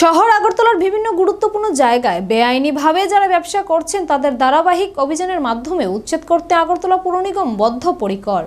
শহর আগরতলার বিভিন্ন গুরুত্বপূর্ণ জায়গায় বেআইনিভাবে যারা ব্যবসা করছেন, তাদের ধারাবাহিক অভিযানের মাধ্যমে উচ্ছেদ করতে আগরতলা পুর নিগম বদ্ধপরিকর।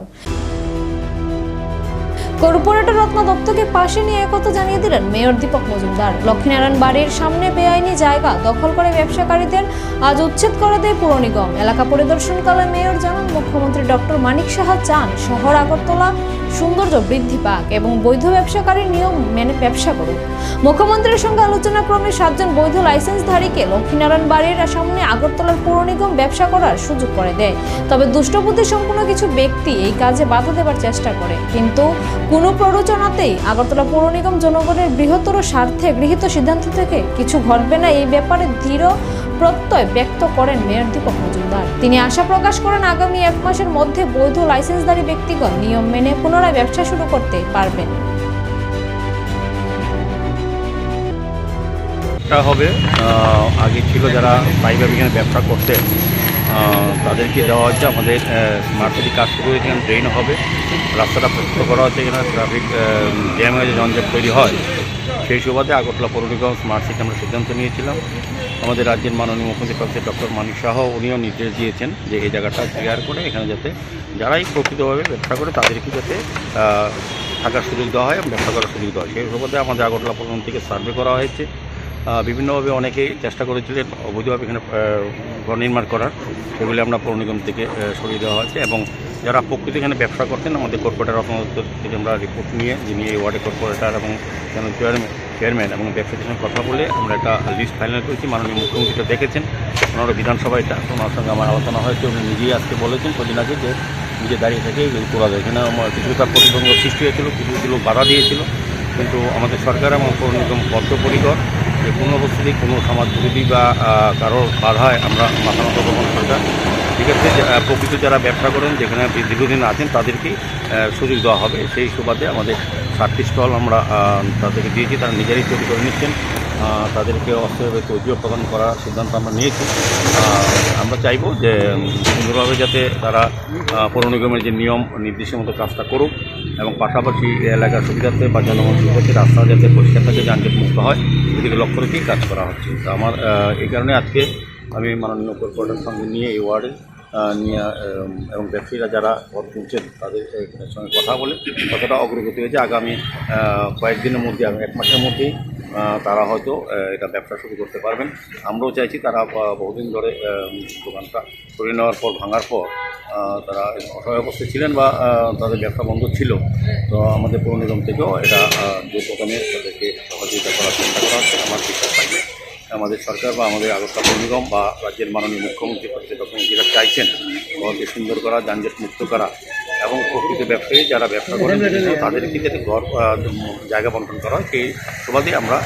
কর্পোরেটর রত্ন দত্তকে পাশে নিয়ে একথা জানিয়ে দিলেন মেয়র দীপক মজুমদার। লক্ষ্মীনারায়ণ বাড়ির সামনে বেআইনি জায়গা দখল করে ব্যবসাকারীদের আজ উচ্ছেদ করে দেয় পুর নিগম। এলাকা পরিদর্শনকালে মেয়র জানান, মুখ্যমন্ত্রী ডক্টর মানিক সাহা চান শহর আগরতলা সৌন্দর্য বৃদ্ধি পাক এবং বৈধ ব্যবসাকারী নিয়ম মেনে ব্যবসা করুক। মুখ্যমন্ত্রীর সঙ্গে আলোচনা ক্রমে সাতজন বৈধ লাইসেন্সধারীকে লক্ষ্মীনারায়ণ বাড়ির সামনে আগরতলার পৌর নিগম ব্যবসা করার সুযোগ করে দেয়। তবে দুষ্টবুদ্ধি সম্পূর্ণ কিছু ব্যক্তি এই কাজে বাধা দেবার চেষ্টা করে। কিন্তু কোনো প্ররোচনাতেই আগরতলা পৌর নিগম জনগণের বৃহত্তর স্বার্থে গৃহীত সিদ্ধান্ত থেকে কিছু ঘটবে না এই ব্যাপারে দৃঢ় প্রত্যয় ব্যক্ত করেন মেয়র দীপক মজুমদার। তিনি আশা প্রকাশ করেন আগামী এক মাসের মধ্যে বৈধ লাইসেন্সধারী ব্যক্তিগণ নিয়ম মেনে পুনরায় ব্যবসা শুরু করতে পারবেন। একটা হবে। আগে ছিল যারা স্থায়ীভাবে এখানে ব্যবসা করতেন তাদেরকে দেওয়া হচ্ছে। আমাদের স্মার্ট সিটি কাজ শুরু হয়েছে এখানে ড্রেন হবে। রাস্তাটা প্রস্তুত করা হচ্ছে এখানে ট্রাফিক জ্যাম হয়ে যে জঞ্জাট তৈরি হয়। সেই সুবাদে আগরতলা পৌর নিগম স্মার্ট সিটি আমরা সিদ্ধান্ত নিয়েছিলাম। আমাদের রাজ্যের মাননীয় মুখ্যমন্ত্রী প্রফেসর ডক্টর মানিক শাহ উনিও নির্দেশ দিয়েছেন যে এই জায়গাটা ক্লিয়ার করে এখানে যাতে যারাই প্রকৃতভাবে ব্যবসা করে, তাদেরকে যাতে থাকার সুযোগ দেওয়া হয় এবং ব্যবসা করার সুযোগ দেওয়া হয়। সেই সুবাদে আমাদের আগরতলা পৌর থেকে সার্ভে করা হয়েছে। বিভিন্নভাবে অনেকেই চেষ্টা করেছিলেন অবৈধভাবে এখানে ঘর নির্মাণ করার। সেগুলি আমরা পৌর নিগম থেকে সরিয়ে দেওয়া হয়েছে এবং যারা প্রকৃতি এখানে ব্যবসা করতেন, আমাদের কর্পোরেটার রত্নদত্ত থেকে আমরা রিপোর্ট নিয়ে, যিনি এই ওয়ার্ডের কর্পোরেটার এবং চেয়ারম্যান চেয়ারম্যান এবং ব্যবসায়ীদের সঙ্গে কথা বলে আমরা একটা লিস্ট ফাইনাল করেছি। মাননীয় মুখ্যমন্ত্রীটা দেখেছেন। ওনারা বিধানসভায় এটা ওনার সঙ্গে আমার আলোচনা হয়েছে। উনি নিজেই আজকে বলেছেন কদিন আগে যে নিজে দাঁড়িয়ে থেকে এগুলো করা যায় এখানে আমার কিছু তার প্রতিবন্ধক সৃষ্টি হয়েছিল, কিছু কিছু লোক বাধা দিয়েছিল। কিন্তু আমাদের সরকার এবং পৌর নিগম বদ্ধপরিকর। যে কোনো অবস্থাতেই কোনো সমাজ বিরোধী বা কারোর বাধায় আমরা মাথা মাথা না সরকার। ঠিক আছে প্রকৃত যারা ব্যবসা করেন, যেখানে দীর্ঘদিন আছেন, তাদেরকেই সুযোগ দেওয়া হবে। সেই সুবাদে আমাদের সাতটি স্টল আমরা তাদেরকে দিয়েছি, তারা নিজেরাই তৈরি করে নিচ্ছেন। তাদেরকে অস্থায়ীভাবে তৈরিও প্রদান করার সিদ্ধান্ত আমরা নিয়েছি। আমরা চাইব যে, সুন্দরভাবে যাতে তারা পৌর নিগমের যে নিয়ম, নির্দেশের মতো কাজটা করুক এবং পাশাপাশি এলাকার সুবিধার্থে বা জনগণ সুবিধার্থে রাস্তা যাতে পরিষ্কার থাকে, যানজট মুক্ত হয়, এদিকে লক্ষ্য রেখেই কাজ করা হচ্ছে। তো আমার এই কারণে আজকে আমি মাননীয় কর্পোরেটর সঙ্গে নিয়ে এই ওয়ার্ডে নিয়ে এবং ব্যবসায়ীরা যারা পথ তুলছেন, তাদের সঙ্গে কথা বলে কতটা অগ্রগতি হয়েছে। আগামী কয়েকদিনের মধ্যে এক মাসের মধ্যেই তারা হয়তো এটা ব্যবসা শুরু করতে পারবেন। আমরাও চাইছি তারা বহুদিন ধরে দোকানটা করে নেওয়ার পর, ভাঙার পর তারা অসহায় অবস্থায় ছিলেন বা তাদের ব্যবসা বন্ধ ছিল। তো আমাদের পৌর নিগম থেকেও এটা যে প্রথমে তাদেরকে সহযোগিতা করার চেষ্টা করা হচ্ছে, আমার বিশ্বাস থাকবে। আমাদের সরকার বা আমাদের আগস্তা নিগম বা রাজ্যের মাননীয় মুখ্যমন্ত্রী তখন যেটা চাইছেন। ঘরকে সুন্দর করা, যানজট মুক্ত করা এবং প্রকৃত ব্যবসায়ী যারা ব্যবসা করেন তাদেরকে যাতে ঘর জায়গা বন্টন করা হয়, সেই সুবাদে আমরা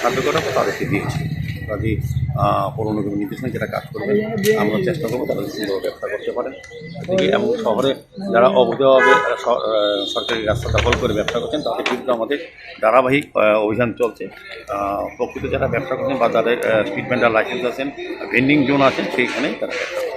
সার্ভে করা তাদেরকে দিয়েছি। কাজে পৌর নির্দেশ নির্দেশনা যেটা কাজ করবে, আমরা চেষ্টা করব তারা সুন্দর ব্যবসা করতে পারেন এমন শহরে যারা অবৈধভাবে সরকারি রাস্তা দখল করে ব্যবসা করছেন, তাদের বিরুদ্ধে আমাদের ধারাবাহিক অভিযান চলছে। প্রকৃত যারা ব্যবসা করছেন বা যাদের স্ট্রিট ভেন্ডার লাইসেন্স আছেন ভেন্ডিং জোন আছেন সেইখানেই তারা ব্যবসা